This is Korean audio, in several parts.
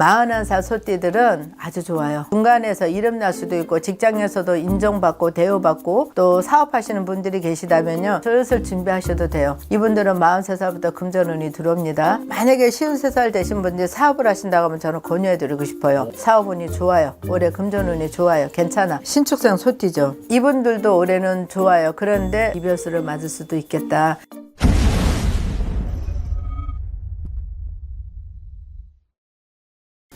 41살 소띠들은 아주 좋아요. 중간에서 이름 날 수도 있고 직장에서도 인정받고 대우받고 또 사업하시는 분들이 계시다면요. 슬슬 준비하셔도 돼요. 이분들은 43살부터 금전운이 들어옵니다. 만약에 53살 되신 분들이 사업을 하신다고 하면 저는 권유해드리고 싶어요. 사업운이 좋아요. 올해 금전운이 좋아요. 괜찮아. 신축생 소띠죠. 이분들도 올해는 좋아요. 그런데 이별수를 맞을 수도 있겠다.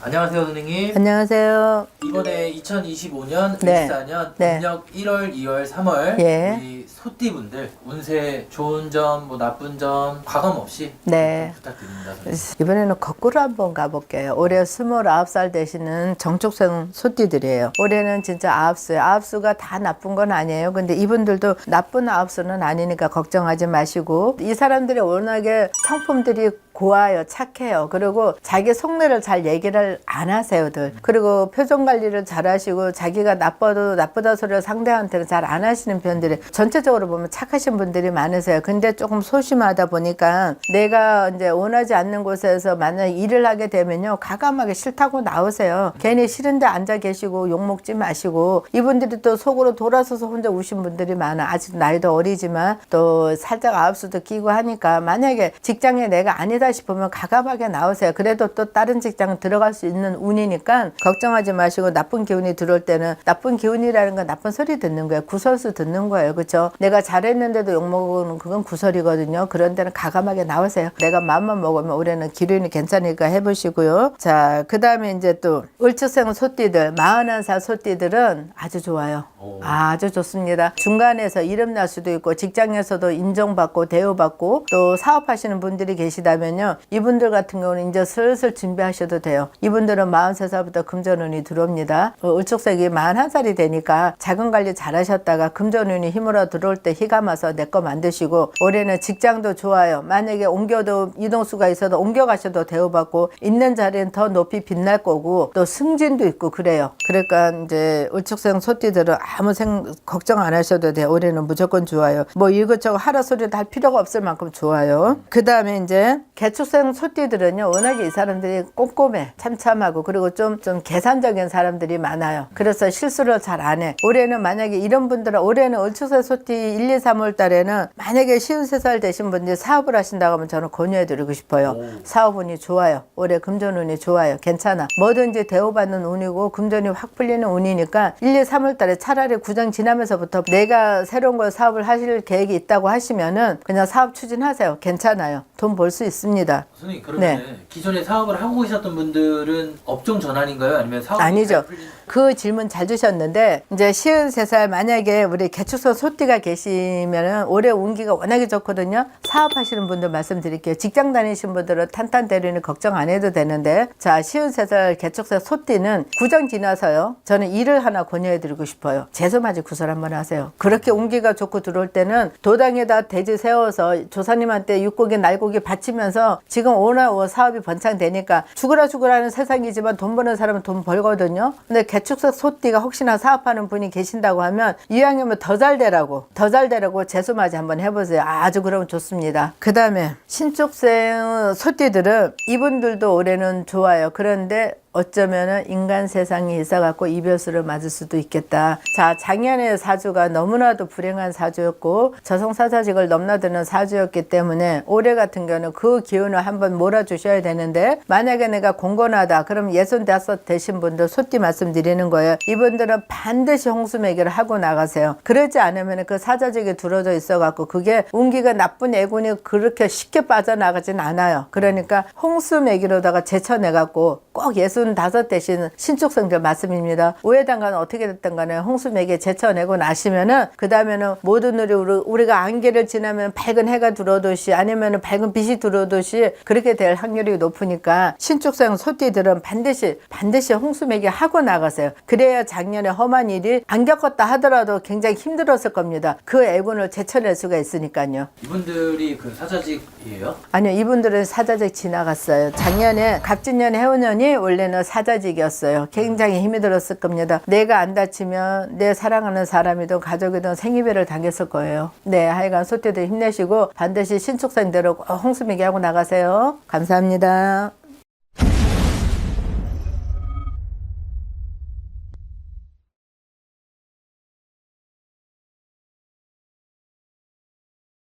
안녕하세요 선생님 안녕하세요. 이번에 2025년 네. 24년 네. 음력 1월 2월 3월 예. 우리 소띠분들 운세 좋은 점 뭐 나쁜 점 과감 없이 네. 좀 부탁드립니다 선생님. 이번에는 거꾸로 한번 가볼게요. 올해 29살 되시는 정축생 소띠들이에요. 올해는 진짜 아홉수예요. 아홉수가 다 나쁜 건 아니에요. 근데 이분들도 나쁜 아홉수는 아니니까 걱정하지 마시고 이 사람들이 워낙에 성품들이 고와요, 착해요. 그리고 자기 속내를 잘 얘기를 안 하세요들. 그리고 표정 관리를 잘 하시고 자기가 나빠도 나쁘다 소리를 상대한테는 잘 안 하시는 편들이 전체적으로 보면 착하신 분들이 많으세요. 근데 조금 소심하다 보니까 내가 이제 원하지 않는 곳에서 만약 일을 하게 되면요. 가감하게 싫다고 나오세요. 괜히 싫은데 앉아 계시고 욕 먹지 마시고 이분들이 또 속으로 돌아서서 혼자 우신 분들이 많아. 아직 나이도 어리지만 또 살짝 아홉수도 끼고 하니까 만약에 직장에 내가 아니다 싶으면 가감하게 나오세요. 그래도 또 다른 직장 들어갈 수 있는 운이니까 걱정하지 마시고 나쁜 기운이 들어올 때는 나쁜 기운이라는 건 나쁜 소리 듣는 거예요. 구설수 듣는 거예요. 그렇죠? 내가 잘했는데도 욕 먹는 그건 구설이거든요. 그런 데는 가감하게 나오세요. 내가 마음만 먹으면 올해는 기운이 괜찮으니까 해보시고요. 자, 그 다음에 이제 또 을축생 소띠들, 41살 소띠들은 아주 좋아요. 오. 아주 좋습니다. 중간에서 이름 날 수도 있고 직장에서도 인정받고 대우받고 또 사업하시는 분들이 계시다면 요. 이분들 같은 경우는 이제 슬슬 준비하셔도 돼요. 이분들은 43살부터 금전운이 들어옵니다. 어, 을축색이 41살이 되니까 자금 관리 잘 하셨다가 금전운이 힘으로 들어올 때 희가 마서 내 거 만드시고 올해는 직장도 좋아요. 만약에 옮겨도 이동수가 있어도 옮겨가셔도 대우받고 있는 자리는 더 높이 빛날 거고 또 승진도 있고 그래요. 그러니까 이제 을축생 소띠들은 아무 생 걱정 안 하셔도 돼요. 올해는 무조건 좋아요. 뭐 이것저것 하라 소리도 할 필요가 없을 만큼 좋아요. 그 다음에 이제 개축생 소띠들은요. 워낙에 이 사람들이 꼼꼼해, 참참하고 그리고 좀 좀 계산적인 사람들이 많아요. 그래서 실수를 잘 안 해. 올해는 만약에 이런 분들은 올해는 을축생 소띠 1, 2, 3월 달에는 만약에 53살 되신 분들이 사업을 하신다고 하면 저는 권유해 드리고 싶어요. 사업운이 좋아요. 올해 금전운이 좋아요. 괜찮아. 뭐든지 대우받는 운이고 금전이 확 풀리는 운이니까 1, 2, 3월 달에 차라리 구정 지나면서부터 내가 새로운 걸 사업을 하실 계획이 있다고 하시면은 그냥 사업 추진하세요. 괜찮아요. 돈 벌 수 있습니다. 선생님 그러면 네. 기존에 사업을 하고 계셨던 분들은 업종 전환인가요? 아니면 사업이 아니죠. 그 질문 잘 주셨는데 이제 53살 만약에 우리 개축소 소띠가 계시면은 올해 운기가 워낙에 좋거든요. 사업하시는 분들 말씀드릴게요. 직장 다니신 분들은 탄탄대리는 걱정 안 해도 되는데 자 53살 개축소 소띠는 구정 지나서요. 저는 일을 하나 권유해드리고 싶어요. 재소맞이 구설 한번 하세요. 그렇게 운기가 좋고 들어올 때는 도당에다 돼지 세워서 조사님한테 육고기 날고기 바치면서 지금 오나 사업이 번창되니까 죽으라 죽으라 하는 세상이지만 돈 버는 사람은 돈 벌거든요. 근데 개축석 소띠가 혹시나 사업하는 분이 계신다고 하면 이왕이면 더 잘 되라고 더 잘 되라고 재수맞이 한번 해보세요. 아주 그러면 좋습니다. 그 다음에 신축생 소띠들은 이분들도 올해는 좋아요. 그런데 어쩌면은 인간 세상에 있어갖고 이별수를 맞을 수도 있겠다. 자, 작년에 사주가 너무나도 불행한 사주였고 저성사자직을 넘나드는 사주였기 때문에 올해 같은 경우는 그 기운을 한번 몰아주셔야 되는데 만약에 내가 공건하다 그럼 예순 다섯 되신 분들 소띠 말씀드리는 거예요. 이분들은 반드시 홍수 매기를 하고 나가세요. 그러지 않으면 그 사자직이 두러져 있어갖고 그게 운기가 나쁜 애군이 그렇게 쉽게 빠져나가진 않아요. 그러니까 홍수 매기로다가 제쳐내갖고 꼭 예순 다섯 대신 신축성들 말씀입니다. 오해단간 어떻게 됐든 간에 홍수맥에 제쳐내고 나시면은 그 다음에는 모든 우리 우리가 안개를 지나면 밝은 해가 들어오듯이 아니면은 밝은 빛이 들어오듯이 그렇게 될 확률이 높으니까 신축성 소띠들은 반드시 반드시 홍수맥에 하고 나가세요. 그래야 작년에 험한 일이 안 겪었다 하더라도 굉장히 힘들었을 겁니다. 그 애군을 제쳐낼 수가 있으니까요. 이분들이 그 사자직이에요? 아니요, 이분들은 사자직 지나갔어요. 작년에 갑진년 해운년이 원래는 사자직이었어요. 굉장히 힘이 들었을 겁니다. 내가 안 다치면 내 사랑하는 사람이든 가족이든 생이별을 당했을 거예요. 네, 하여간 소띠들 힘내시고 반드시 신축생대로 꼭 홍수미기 하고 나가세요. 감사합니다.